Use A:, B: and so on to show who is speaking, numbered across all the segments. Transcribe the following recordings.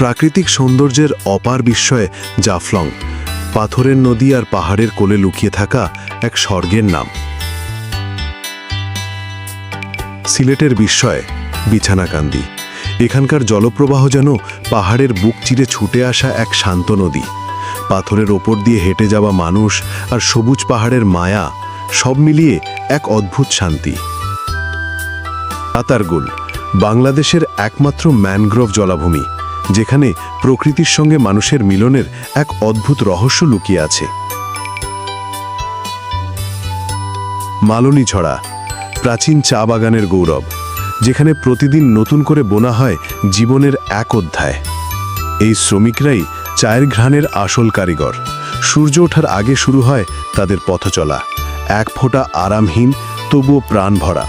A: প্রাকৃতিক সৌন্দর্যের অপার বিস্ময়ে জাফলং, পাথরের নদী আর পাহাড়ের কোলে লুকিয়ে থাকা এক স্বর্গের নাম। সিলেটের বিস্ময়ে বিছানাকান্দি, এখানকার জলপ্রবাহ যেন পাহাড়ের বুক চিরে ছুটে আসা এক শান্ত নদী। পাথরের ওপর দিয়ে হেঁটে যাওয়া মানুষ আর সবুজ পাহাড়ের মায়া সব মিলিয়ে এক অদ্ভুত শান্তি। কাতারগুল বাংলাদেশের একমাত্র ম্যানগ্রোভ জলাভূমি। যেখানে প্রকৃতির সঙ্গে মানুষের মিলনের এক অদ্ভুত রহস্য লুকিয়ে আছে। মালনী ছড়া প্রাচীন চা বাগানের গৌরব, যেখানে প্রতিদিন নতুন করে বোনা হয় জীবনের এক অধ্যায়। এই শ্রমিকরাই চায়ের ঘ্রাণের আসল কারিগর। সূর্য ওঠার আগে শুরু হয় তাদের পথচলা। এক ফোঁটা আরামহীন, তবুও প্রাণ ভরা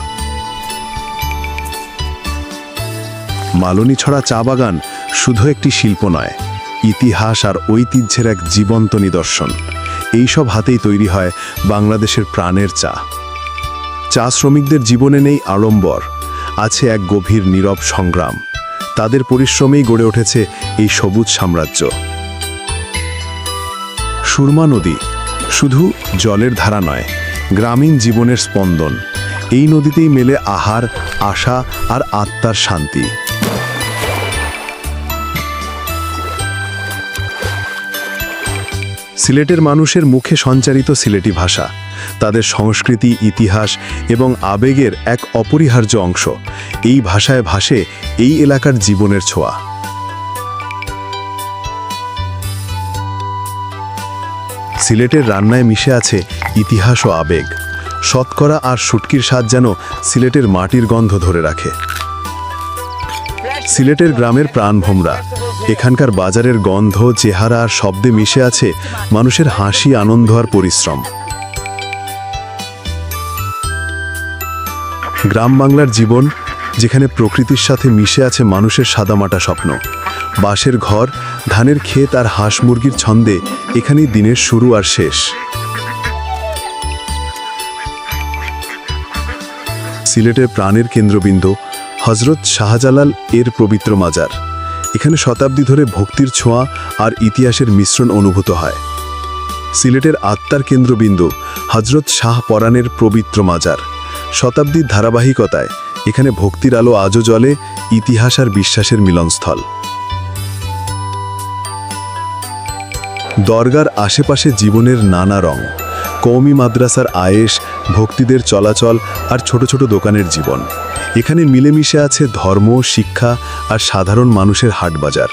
A: মালনী ছড়া চা বাগান শুধু একটি শিল্প নয়, ইতিহাস আর ঐতিহ্যের এক জীবন্ত নিদর্শন। এইসব হাতেই তৈরি হয় বাংলাদেশের প্রাণের চা। চা শ্রমিকদের জীবনে নেই আড়ম্বর, আছে এক গভীর নীরব সংগ্রাম। তাদের পরিশ্রমেই গড়ে উঠেছে এই সবুজ সাম্রাজ্য। সুরমা নদী শুধু জলের ধারা নয়, গ্রামীণ জীবনের স্পন্দন। এই নদীতেই মেলে আহার, আশা আর আত্মার শান্তি। সিলেটের মানুষের মুখে সঞ্চারিত সিলেটি ভাষা, তাদের সংস্কৃতি, ইতিহাস এবং আবেগের এক অপরিহার্য অংশ। এই ভাষায় ভাসে এই এলাকার জীবনের ছোঁয়া। সিলেটের রান্নায় মিশে আছে ইতিহাস ও আবেগ। শতকরা আর শুটকির স্বাদ যেন সিলেটের মাটির গন্ধ ধরে রাখে। সিলেটের গ্রামের প্রাণভোমরা এখানকার বাজারের গন্ধ, চেহারা আর শব্দে মিশে আছে মানুষের হাসি, আনন্দ আর পরিশ্রম। গ্রাম বাংলার জীবন, যেখানে প্রকৃতির সাথে মিশে আছে মানুষের সাদামাটা স্বপ্ন। বাঁশের ঘর, ধানের ক্ষেত আর হাঁস মুরগির ছন্দে এখানেই দিনের শুরু আর শেষ। সিলেটের প্রাণের কেন্দ্রবিন্দু হজরত শাহজালাল এর পবিত্র মাজার। এখানে শতাব্দী ধরে ভক্তির ছোঁয়া আর ইতিহাসের মিশ্রণ অনুভূত হয়। সিলেটের আত্মার কেন্দ্রবিন্দু হজরত শাহ পরাণের পবিত্র মাজার। শতাব্দীর ধারাবাহিকতায় এখানে ভক্তির আলো আজও জ্বলে, ইতিহাস আর বিশ্বাসের মিলনস্থল। দরগার আশেপাশে জীবনের নানা রং। কৌমি মাদ্রাসার আয়েশ, ভক্তিদের চলাচল আর ছোট ছোট দোকানের জীবন। এখানে মিলেমিশে আছে ধর্ম, শিক্ষা আর সাধারণ মানুষের হাটবাজার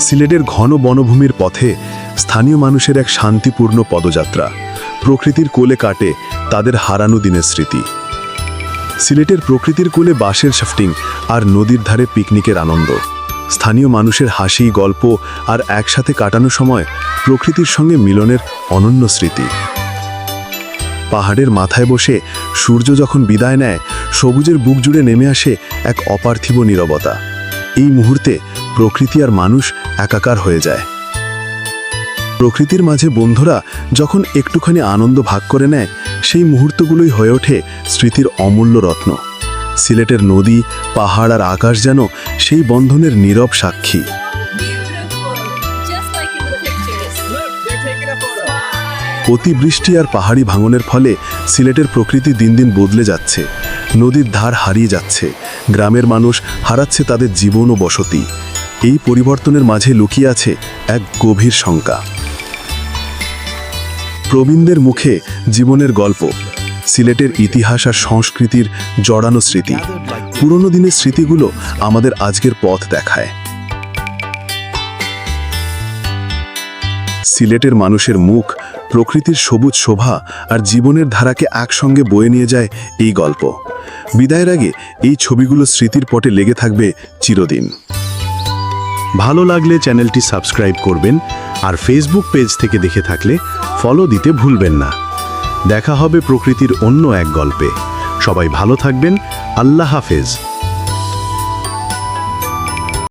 A: সিলেটের ঘন বনভূমির পথে স্থানীয় মানুষের এক শান্তিপূর্ণ পদযাত্রা। প্রকৃতির কোলে কাটে তাদের হারানো দিনের স্মৃতি। সিলেটের প্রকৃতির কোলে বাঁশের শাফটিং আর নদীর ধারে পিকনিকের আনন্দ। স্থানীয় মানুষের হাসি, গল্প আর একসাথে কাটানো সময় প্রকৃতির সঙ্গে মিলনের অনন্য স্মৃতি। পাহাড়ের মাথায় বসে সূর্য যখন বিদায় নেয়, সবুজের বুক জুড়ে নেমে আসে এক অপার্থিব নীরবতা। এই মুহূর্তে প্রকৃতি আর মানুষ একাকার হয়ে যায়। প্রকৃতির মাঝে বন্ধুরা যখন একটুখানি আনন্দ ভাগ করে নেয়, সেই মুহূর্তগুলোই হয়ে ওঠে স্মৃতির অমূল্য রত্ন। সিলেটের নদী, পাহাড় আর আকাশ যেন সেই বন্ধনের নীরব সাক্ষী. অতিবৃষ্টি আর পাহাড়ি ভাঙনের ফলে সিলেটের প্রকৃতি দিন দিন বদলে যাচ্ছে। নদীর ধার হারিয়ে যাচ্ছে। গ্রামের মানুষ হারাচ্ছে তাদের জীবন ও বসতি। এই পরিবর্তনের মাঝে লুকিয়ে আছে এক গভীর শঙ্কা। প্রবীণদের মুখে জীবনের গল্প। সিলেটের ইতিহাস আর সংস্কৃতির জড়ানো স্মৃতি। পুরনো দিনের স্মৃতিগুলো আমাদের আজকের পথ দেখায়। সিলেটের মানুষের মুখ, প্রকৃতির সবুজ শোভা আর জীবনের ধারাকে একসঙ্গে বয়ে নিয়ে যায় এই গল্প। বিদায়ের আগে এই ছবিগুলো স্মৃতির পটে লেগে থাকবে চিরদিন। ভালো লাগলে চ্যানেলটি সাবস্ক্রাইব করবেন আর ফেসবুক পেজ থেকে দেখে থাকলে ফলো দিতে ভুলবেন না। দেখা হবে প্রকৃতির অন্য এক গল্পে। সবাই ভালো থাকবেন। আল্লাহ হাফেজ।